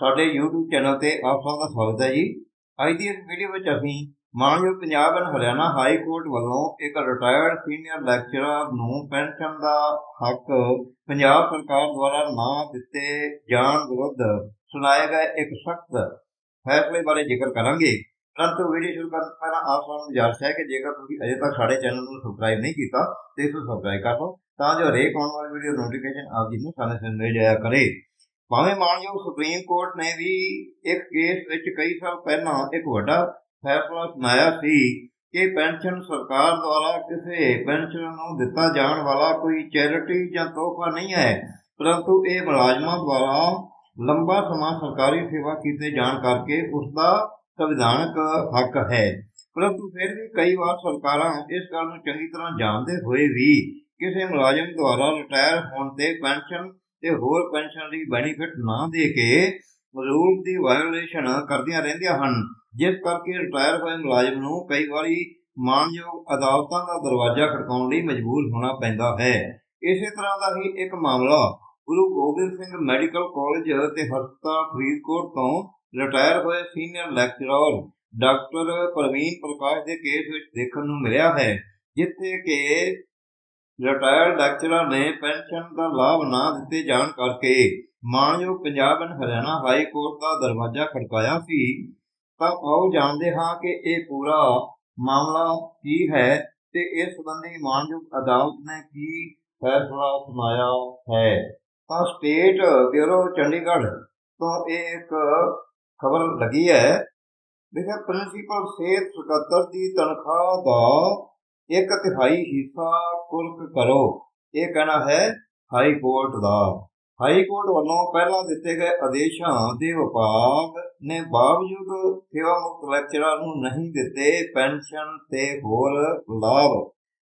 ਸਾਡੇ YouTube channel ਤੇ ਆਪ ਸਭ ਦਾ ਸਵਾਗਤ ਹੈ ਜੀ। ਅੱਜ ਦੀ ਇਸ ਵੀਡੀਓ ਵਿੱਚ ਅਸੀਂ ਮਾਨਯੋਗ Punjab and Haryana high court ਵੱਲੋਂ ਇੱਕ ਰਿਟਾਇਰਡ ਸੀਨੀਅਰ ਲੈਕਚਰਰ ਨੂੰ ਪੈਨਸ਼ਨ ਦਾ ਹੱਕ ਪੰਜਾਬ ਸਰਕਾਰ ਦੁਆਰਾ ਨਾ ਦਿੱਤੇ ਜਾਣ ਵਿਰੁੱਧ ਸੁਣਾਏ ਗਏ ਇੱਕ ਸਖਤ ਫੈਸਲੇ ਬਾਰੇ ਜ਼ਿਕਰ ਕਰਾਂਗੇ। ਪਰੰਤੂ ਵੀਡੀਓ ਸ਼ੁਰੂ ਕਰਨ ਤੋਂ ਪਹਿਲਾਂ ਆਪ ਸਭ ਨੂੰ ਗੁਜ਼ਾਰਿਸ਼ ਹੈ ਕਿ ਜੇਕਰ ਤੁਸੀਂ ਅਜੇ ਤੱਕ ਸਾਡੇ ਚੈਨਲ ਨੂੰ ਸਬਸਕ੍ਰਾਈਬ ਨਹੀਂ ਕੀਤਾ, ਤੇ ਇਸ ਨੂੰ ਸਬਸਕ੍ਰਾਈਬ ਕਰ ਲਓ, ਤਾਂ ਜੋ ਹਰੇਕ ਆਉਣ ਵਾਲੀ ਵੀਡੀਓ ਨੋਟੀਫਿਕੇਸ਼ਨ ਆਪ ਜੀ ਨੂੰ ਸਮੇਂ ਸਿਰ ਮਿਲ ਜਾਇਆ ਕਰੇ। ਭਾਵੇਂ ਮਾਨਯੋਗ ਸੁਪਰੀਮ ਕੋਰਟ ਨੇ ਵੀ ਇੱਕ ਕੇਸ ਵਿੱਚ ਕਈ ਸਾਲ ਪਹਿਲਾਂ ਇੱਕ ਵੱਡਾ ਫੈਸਲਾ ਸੁਣਾਇਆ ਸੀ ਕਿ ਪੈਨਸ਼ਨ ਸਰਕਾਰ ਦੁਆਰਾ ਕਿਸੇ ਪੈਨਸ਼ਨ ਨੂੰ ਦਿੱਤਾ ਜਾਣ ਵਾਲਾ ਕੋਈ ਚੈਰਿਟੀ ਜਾਂ ਤੋਹਫਾ ਨਹੀਂ ਹੈ, ਪਰੰਤੂ ਇਹ ਮੁਲਾਜ਼ਮਾਂ ਦੁਆਰਾ ਲੰਬਾ ਸਮਾਂ ਸਰਕਾਰੀ ਸੇਵਾ ਕੀਤੇ ਜਾਣ ਕਰਕੇ ਉਸ ਦਾ ਸੰਵਿਧਾਨਕ ਹੱਕ ਹੈ। ਪਰੰਤੂ ਫਿਰ ਵੀ ਕਈ ਵਾਰ ਸਰਕਾਰਾਂ ਇਸ ਗੱਲ ਨੂੰ ਚੰਗੀ ਤਰ੍ਹਾਂ ਜਾਣਦੇ ਹੋਏ ਵੀ ਕਿਸੇ ਮੁਲਾਜ਼ਮ ਦੁਆਰਾ ਰਿਟਾਇਰ ਹੋਣ ਤੇ ਪੈਨਸ਼ਨ ਤੇ ਹੋਰ ਪੈਨਸ਼ਨ ਦੀ ਬੈਨੀਫਿਟ ਨਾ ਦੇ ਕੇ ਰੂਲ ਦੀ ਵਾਇਓਲੇਸ਼ਨ ਕਰਦੀਆਂ ਰਹਿੰਦੀਆਂ ਹਨ। ਜਿਸ ਕਰਕੇ ਰਿਟਾਇਰ ਹੋਏ ਮੁਲਾਜ਼ਮ ਨੂੰ ਕਈ ਵਾਰੀ ਮਾਨਯੋਗ ਅਦਾਲਤਾਂ ਦਾ ਦਰਵਾਜ਼ਾ ਖੜਕਾਉਣ ਲਈ ਮਜਬੂਰ ਹੋਣਾ ਪੈਂਦਾ ਹੈ। ਇਸੇ ਤਰ੍ਹਾਂ ਦਾ ਹੀ ਇੱਕ ਮਾਮਲਾ ਗੁਰੂ ਗੋਬਿੰਦ ਸਿੰਘ ਮੈਡੀਕਲ ਕਾਲਜ ਅਤੇ ਹਸਪਤਾਲ ਫਰੀਦਕੋਟ ਤੋਂ ਰਿਟਾਇਰ ਹੋਏ senior lecturer doctor Pravin Prakash ਦੇ ਕੇਸ ਵਿੱਚ ਦੇਖਣ ਨੂੰ ਮਿਲਿਆ ਹੈ, ਜਿੱਥੇ ਕਿ ਰਿਟਾਇਰਡ ਲੈਕਚਰਰ ਨੇ ਪੈਨਸ਼ਨ ਦਾ ਲਾਭ ਨਾ ਦਿੱਤੇ ਜਾਣ ਕਰਕੇ ਮਾਨਯੋਗ Punjab and Haryana high court ਦਾ ਦਰਵਾਜ਼ਾ ਖੜਕਾਇਆ ਸੀ। ਤਾਂ ਆਓ ਜਾਣਦੇ ਹਾਂ ਕਿ ਇਹ ਪੂਰਾ ਮਾਮਲਾ ਕੀ ਹੈ ਤੇ ਇਸ ਸੰਬੰਧੀ ਮਾਨਯੋਗ ਅਦਾਲਤ ਨੇ ਕੀ ਫੈਸਲਾ ਸੁਣਾਇਆ ਹੈ। ਤਾਂ ਸਟੇਟ ਬਿਊਰੋ ਚੰਡੀਗੜ੍ਹ ਤੋਂ ਇਹ ਇੱਕ ਖਬਰ ਲੱਗੀ ਹੈ। ਦੇਖਿਆ ਪ੍ਰਿੰਸੀਪਲ ਸਿਹਤ ਸਕੱਤਰ ਦੀ ਤਨਖਾਹ ਦਾ ਇੱਕ ਤਿਹਾਈ ਹਿੱਸਾ ਕੁਰਕ ਕਰੋ। ਇਹ ਕਹਿਣਾ ਹੈ ਹਾਈ ਕੋਰਟ ਦਾ। ਹਾਈ ਕੋਰਟ ਵੱਲੋਂ ਪਹਿਲਾਂ ਦਿੱਤੇ ਗਏ ਆਦੇਸ਼ਾਂ ਦੇ ਵਿਭਾਗ ਨੇ ਬਾਵਜੂਦ ਸੇਵਾ ਮੁਕਤ ਲੈਕਚਰਾਂ ਨੂੰ ਨਹੀਂ ਦਿੱਤੇ, ਪੈਨਸ਼ਨ ਤੇ ਹੋਰ ਲਾਭ।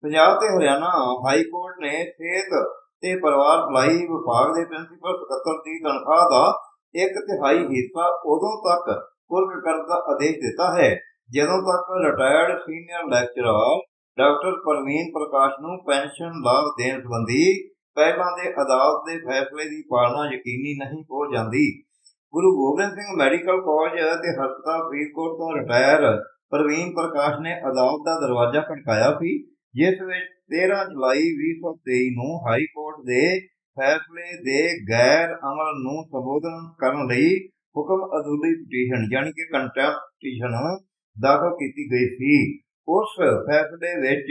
ਪੰਜਾਬ ਤੇ ਹਰਿਆਣਾ ਹਾਈ ਕੋਰਟ ਨੇ ਸਿਹਤ ਤੇ ਪਰਿਵਾਰ ਭਲਾਈ ਵਿਭਾਗ ਦੇ ਪ੍ਰਿੰਸੀਪਲ ਸਕੱਤਰ ਦੀ ਤਨਖਾਹ ਦਾ ਇੱਕ ਤਿਹਾਈ ਹਿੱਸਾ ਉਦੋਂ ਤੱਕ ਕੁਰਕ ਕਰਨ ਦਾ ਆਦੇਸ਼ ਦਿੱਤਾ ਹੈ, ਜਦੋਂ ਤੱਕ retired senior lecturer doctor Pravin Prakash ਨੂੰ ਪੈਨਸ਼ਨ ਲਾਭ ਦੇਣ ਸੰਬੰਧੀ ਪਹਿਲਾਂ ਦੇ ਅਦਾਲਤ ਦੇ ਫੈਸਲੇ ਦੀ ਪਾਲਣਾ ਯਕੀਨੀ ਨਹੀਂ ਹੋ ਜਾਂਦੀ। ਗੁਰੂ ਗੋਬਿੰਦ ਸਿੰਘ ਮੈਡੀਕਲ ਕਾਲਜ ਤੇ ਹਸਪਤਾਲ ਫਰੀਦਕੋਟ ਤੋਂ ਰਿਟਾਇਰ ਪ੍ਰਵੀਨ ਪ੍ਰਕਾਸ਼ ਨੇ ਅਦਾਲਤ ਦਾ ਦਰਵਾਜ਼ਾ ਖੜਕਾਇਆ ਸੀ, ਜਿਸ ਵਿੱਚ 13 ਜੁਲਾਈ 2023 ਨੂੰ ਹਾਈ ਕੋਰਟ ਦੇ ਫੈਸਲੇ ਦੇ ਗੈਰ ਅਮਲ ਨੂੰ ਸੰਬੋਧਨ ਕਰਨ ਲਈ ਹੁਕਮ ਅਦੁੱਲੀ ਪਟੀਸ਼ਨ, ਯਾਨੀ ਕਿ ਕੰਟੈਂਪਟ ਪਟੀਸ਼ਨ, ਦਾਖਲ ਕੀਤੀ ਗਈ ਸੀ। ਉਸ ਫੈਸਲੇ ਵਿੱਚ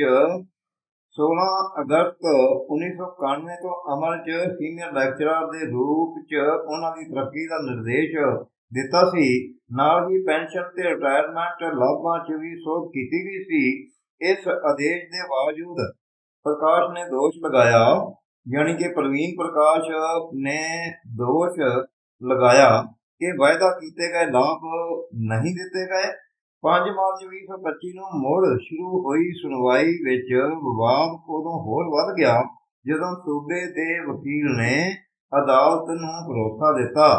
16 ਅਗਸਤ 1991 ਤੋਂ ਅਮਲ 'ਚ ਸੀਨੀਅਰ ਲੈਕਚਰਰ ਦੇ ਰੂਪ 'ਚ ਉਹਨਾਂ ਦੀ ਤਰੱਕੀ ਦਾ ਨਿਰਦੇਸ਼ ਦਿੱਤਾ ਸੀ। ਨਾਲ ਹੀ ਪੈਨਸ਼ਨ ਤੇ ਰਿਟਾਇਰਮੈਂਟ ਲਾਭਾਂ 'ਚ ਵੀ ਸੋਧ ਕੀਤੀ ਗਈ ਸੀ। ਇਸ ਆਦੇਸ਼ ਦੇ ਬਾਵਜੂਦ ਪ੍ਰਕਾਸ਼ ਨੇ ਦੋਸ਼ ਲਗਾਇਆ, ਯਾਨੀ ਕਿ ਪ੍ਰਵੀਨ ਪ੍ਰਕਾਸ਼ ਨੇ ਦੋਸ਼ ਲਗਾਇਆ ਕਿ ਵਾਅਦਾ ਕੀਤੇ ਗਏ ਲਾਭ ਨਹੀਂ ਦਿੱਤੇ ਗਏ। 5 ਮਾਰਚ 2025 ਨੂੰ ਮੁੜ ਸ਼ੁਰੂ ਹੋਈ ਸੁਣਵਾਈ ਵਿੱਚ ਵਿਵਾਦ ਉਦੋਂ ਹੋਰ ਵੱਧ ਗਿਆ, ਜਦੋਂ ਸੂਬੇ ਦੇ ਵਕੀਲ ਨੇ ਅਦਾਲਤ ਨੂੰ ਭਰੋਸਾ ਦਿੱਤਾ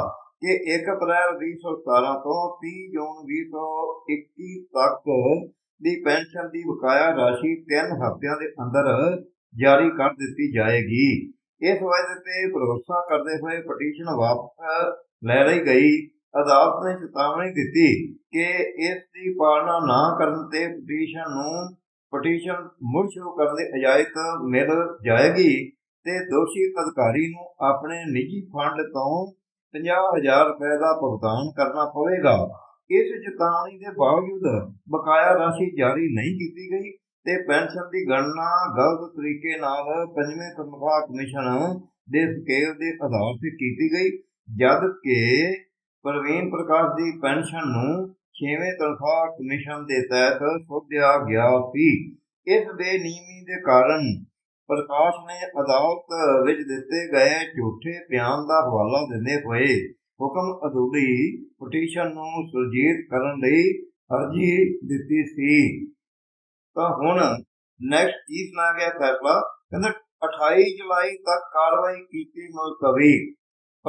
ਕਿ 1 ਅਪ੍ਰੈਲ 2017 ਤੋਂ 30 ਜੂਨ 2021 ਤੱਕ ਦੀ ਪੈਨਸ਼ਨ ਦੀ ਬਕਾਇਆ ਰਾਸ਼ੀ 3 ਹਫ਼ਤਿਆਂ ਦੇ ਅੰਦਰ ਜਾਰੀ ਕਰ ਦਿੱਤੀ ਜਾਏਗੀ। ਇਸ ਵਾਅਦੇ ਤੇ ਭਰੋਸਾ ਕਰਦੇ ਹੋਏ ਪਟੀਸ਼ਨ ਵਾਪਸ ਲੈ ਲਈ ਗਈ। ਅਦਾਲਤ ਨੇ ਚੇਤਾਵਨੀ ਦਿੱਤੀ ਕਿ ਇਸ ਦੀ ਪਾਲਣਾ ਨਾ ਕਰਨ ਤੇ ਪਟੀਸ਼ਨ ਨੂੰ ਪਟੀਸ਼ਨ ਮੁੜ ਸ਼ੁਰੂ ਕਰਨ ਦੀ ਇਜਾਜ਼ਤ ਮਿਲ ਜਾਏਗੀ ਤੇ ਦੋਸ਼ੀ ਅਧਿਕਾਰੀ ਨੂੰ ਆਪਣੇ ਨਿੱਜੀ ਫੰਡ ਤੋਂ 50000 ਰੁਪਏ ਦਾ ਭੁਗਤਾਨ ਕਰਨਾ ਪਵੇਗਾ। ਇਸ ਚੇਤਾਵਨੀ ਦੇ ਬਾਵਜੂਦ ਬਕਾਇਆ ਰਾਸ਼ੀ ਜਾਰੀ ਨਹੀਂ ਕੀਤੀ ਗਈ ਤੇ ਪੈਨਸ਼ਨ ਦੀ ਗਣਨਾ ਗਲਤ ਤਰੀਕੇ ਨਾਲ ਪੰਜਵੇਂ ਤਨਖਾਹ ਕਮਿਸ਼ਨ ਦੇ ਸਕੇਲ ਦੇ ਆਧਾਰ ਤੇ ਕੀਤੀ ਗਈ, ਜਦ ਕਿ ਪ੍ਰਵੀਨ ਪ੍ਰਕਾਸ਼ ਦੀ ਪੈਨਸ਼ਨ ਨੂੰ 6ਵੇਂ ਤਨਖਾਹ ਕਮਿਸ਼ਨ ਦੇ ਤਹਿਤ ਸੋਧਿਆ ਗਿਆ ਸੀ। ਇਸ ਬੇਨਿਯਮੀ ਦੇ ਕਾਰਨ ਪ੍ਰਕਾਸ਼ ਨੇ ਅਦਾਲਤ ਵਿੱਚ ਦਿੱਤੇ ਗਏ ਝੂਠੇ ਬਿਆਨ ਦਾ ਹਵਾਲਾ ਦਿੰਦੇ ਹੋਏ ਹੁਕਮ ਅਦੂਲੀ ਪਟੀਸ਼ਨ ਨੂੰ ਸੁਰਜੀਤ ਕਰਨ ਲਈ ਅਰਜੀ ਦਿੱਤੀ ਸੀ। ਤਾਂ ਹੁਣ ਨੈਕਸਟ ਕੀ ਸੁਣਾ ਗਿਆ ਫੈਸਲਾ? ਕਹਿੰਦਾ 28 ਜੁਲਾਈ ਤੱਕ ਕਾਰਵਾਈ ਕੀਤੀ ਮੁਲਤਵੀ।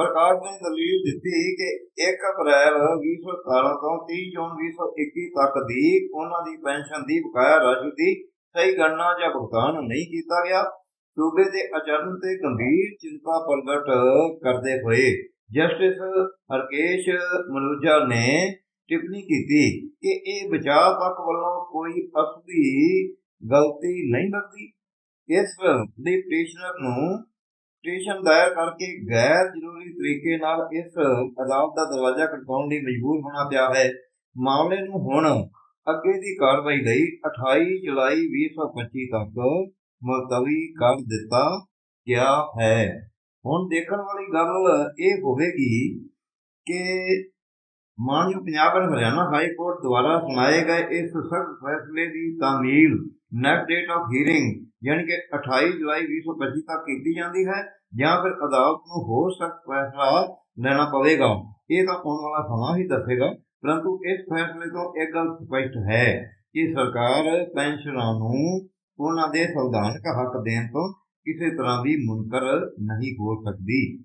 ਸਰਕਾਰ ਨੇ ਦਲੀਲ ਦਿੱਤੀ ਕਿ 1 ਅਪ੍ਰੈਲ 2017 ਤੋਂ 30 ਜੂਨ 2021 ਤੱਕ ਦੀ ਉਹਨਾਂ ਦੀ ਪੈਨਸ਼ਨ ਦੀ ਬਕਾਇਆ ਰਾਸ਼ੀ ਦੀ ਸਹੀ ਗਣਨਾ ਜਾਂ ਭੁਗਤਾਨ ਨਹੀਂ ਕੀਤਾ ਗਿਆ। ਸੂਬੇ ਦੇ ਅਚਰਨ ਤੇ ਗੰਭੀਰ ਚਿੰਤਾ ਪ੍ਰਗਟ ਕਰਦੇ ਹੋਏ ਜਸਟਿਸ ਹਰਕੇਸ਼ ਮਲੂਜਾ ਨੇ ਟਿੱਪਣੀ ਕੀਤੀ ਕਿ ਇਹ ਬਚਾਅ ਪੱਖ ਵੱਲੋਂ ਕੋਈ ਅਸਲੀ ਗਲਤੀ ਨਹੀਂ ਲੱਗਦੀ। ਇਸ ਦੇ ਪਟੀਸ਼ਨਰ ਨੂੰ ਪਟੀਸ਼ਨ ਦਾਇਰ ਕਰਕੇ ਗੈਰ ਜ਼ਰੂਰੀ ਤਰੀਕੇ ਨਾਲ ਇਸ ਅਦਾਲਤ ਦਾ ਦਰਵਾਜ਼ਾ ਖੜਕਾਉਣ ਲਈ ਮਜਬੂਰ ਹੋਣਾ ਪਿਆ ਹੈ। ਮਾਮਲੇ ਨੂੰ ਹੁਣ ਅੱਗੇ ਦੀ ਕਾਰਵਾਈ ਲਈ 28 ਜੁਲਾਈ 2025 ਤੱਕ ਮੁਲਤਵੀ ਕਰ ਦਿੱਤਾ ਗਿਆ ਹੈ। ਹੁਣ ਦੇਖਣ ਵਾਲੀ ਗੱਲ ਇਹ ਹੋਵੇਗੀ ਕਿ ਮਾਨਯੋਗ Punjab and Haryana high court ਦੁਆਰਾ ਸੁਣਾਏ ਗਏ ਇਸ ਸਖਤ ਫੈਸਲੇ ਦੀ ਤਾਮੀਲ ਨੈਕਸਟ ਡੇਟ ਆਫ ਹੀਅਰਿੰਗ ਯਾਨੀ ਕਿ 28 ਜੁਲਾਈ 2025 ਤੱਕ ਕੀਤੀ ਜਾਂਦੀ ਹੈ ਜਾਂ ਫਿਰ ਅਦਾਲਤ ਨੂੰ ਹੋਰ ਸਖਤ ਫੈਸਲਾ ਲੈਣਾ ਪਵੇਗਾ। ਇਹ ਤਾਂ ਆਉਣ ਵਾਲਾ ਸਮਾਂ ਹੀ ਦੱਸੇਗਾ, ਪਰੰਤੂ ਇਸ ਫੈਸਲੇ ਤੋਂ ਇੱਕ ਗੱਲ ਸਪਸ਼ਟ ਹੈ ਕਿ ਸਰਕਾਰ ਪੈਨਸ਼ਨਰਾਂ ਨੂੰ ਉਹਨਾਂ ਦੇ ਸੰਵਿਧਾਨਕ ਹੱਕ ਦੇਣ ਤੋਂ ਕਿਸੇ ਤਰ੍ਹਾਂ ਵੀ ਮੁਨਕਰ ਨਹੀਂ ਹੋ ਸਕਦੀ।